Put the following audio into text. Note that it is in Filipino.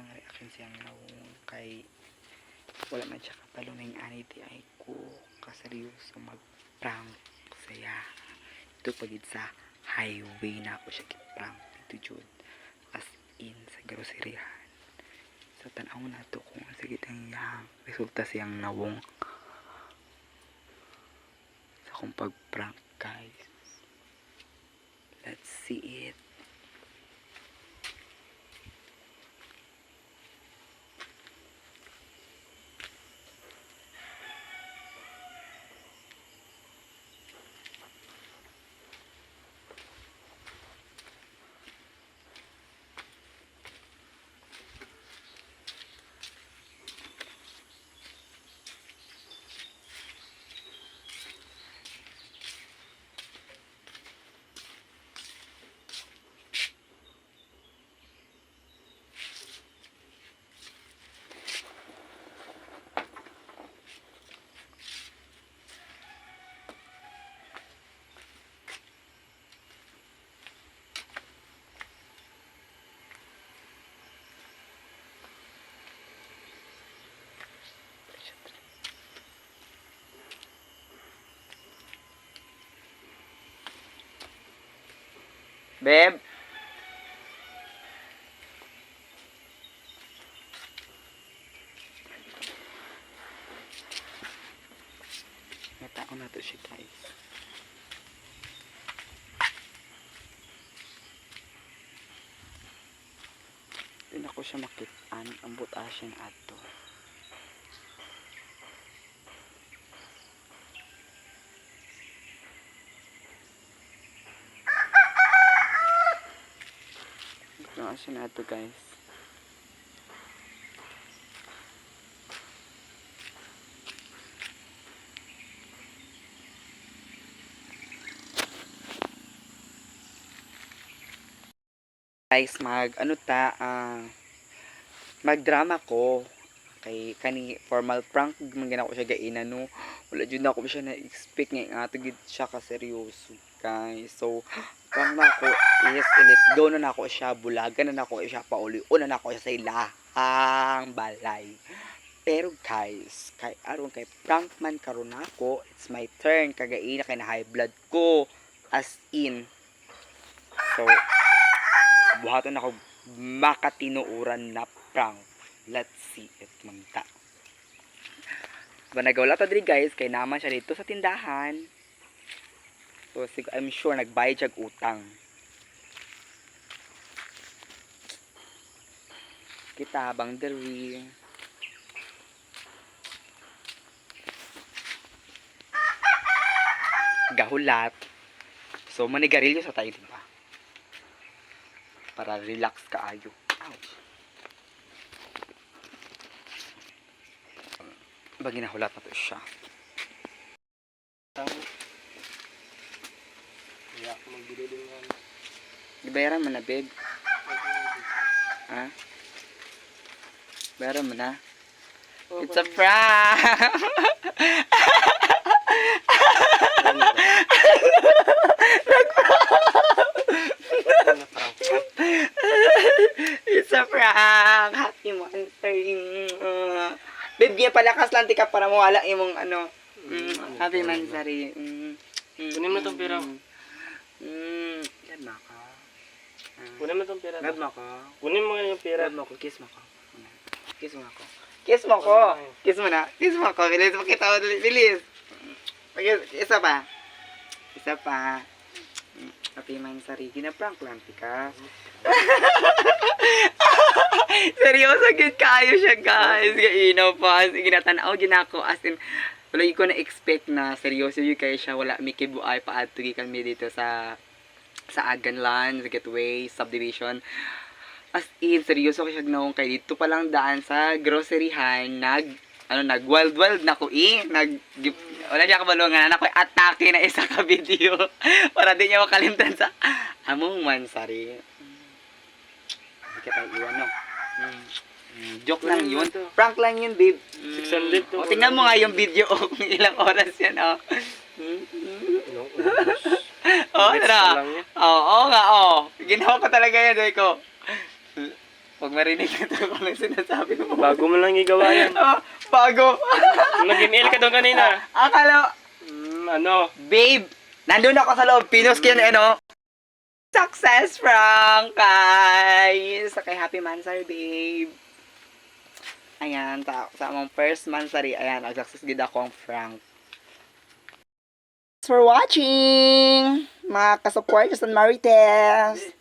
ang reaction siyang nawong kay wala man siya kapalo ng anity ay ko kaseryoso mag-prank saya ito pagid sa highway na ako siya kiprank. Dito jud as in sa groceryhan. So tanaw na to kung sa gitang yang resulta siyang nawong sa akong pag-prank guys. Let's see it Beb! May tao na to siya guys. Hindi na ko siya makitaan. Ang buta siya ato. Siya guys. guys mag ano ta ah, magdrama ko. Kay kani formal prank man gina ko siya gaina no? Wala jud na ko siya na expect nga ato gid siya ka seryoso guys. So prank na ako is let go na nako siya bulagan na nako siya pauli una na siya sa ilahang balay pero guys kay aron kay prank man karon ako it's my turn kagaina kay na high blood ko as in so buhaton ako makatinuuran na prank. Let's see it mangta. Ba nagawala ta diri guys kay naman siya dito sa tindahan. So I'm sure nagbayad siya utang. Kita habang diri. Gahulat. So manigarilyo sa tayo, diba? para relax kaayo. Ouch. Ba ginahulat na to siya. Kaya ako magbili din yan. Gibayaran mo na, babe. Ha? Bayaran mo na. It's a prank! It's a prank! Happy monster! Uh, babe, giya palakas lang tika para mawala yung ano. Mm, happy monster. Mm, mm, Kunin mo tong pera. Mm, mm, yan mo ako. Ah, Kunin mo tong pera. Love mo ako. Kunin mo yung pera. Love mo ako. Kiss mo ako. Kiss mo ako. Kiss mo ako. Kiss mo na. Kiss mo ako. Bilis. Pakita mo. Bilis. Isa pa. Isa pa. Mm, Happy Mansari. Ginaprank lang, tika. Seryoso, gid kayo siya, guys. Gainaw pa. Sige, natanaw, ginako. As in, wala ko na expect na seryoso yun kaya siya wala mi kibuay pa adto kami dito sa sa Aganlan, sa Gateway Subdivision. As in, seryoso ko siya gnaong kay dito pa lang daan sa groceryhan, nag, ano, nag wild wild na ko eh. Nag, wala siya kabalungan, na ko atake na isa ka video. para di niya makalimtan sa among mansari. Tayo iwan, no? Mm. Mm, joke lang yun. Prank lang yun, babe. Mm. 600 to. O, tingnan mo nga yung video kung ilang oras yan, oh. Mm. Oh, Minutes tara. na. Oo, oo nga, oo. Ginawa ko talaga yan, doy ko. Pag marinig ka ito, kung ano sinasabi mo. Bago mo lang igawa yan. Ah, bago. Nag-email ka doon kanina. Akala, Hmm, ano? babe, nandun ako sa loob. Pinos ko ano. Success, Frank! Kay, sa kay Happy Mansari, babe. Ayan, sa, sa among first mansari, ayan, nag-success gid ako ang Frank. Thanks for watching! Mga kasupport sa Marites!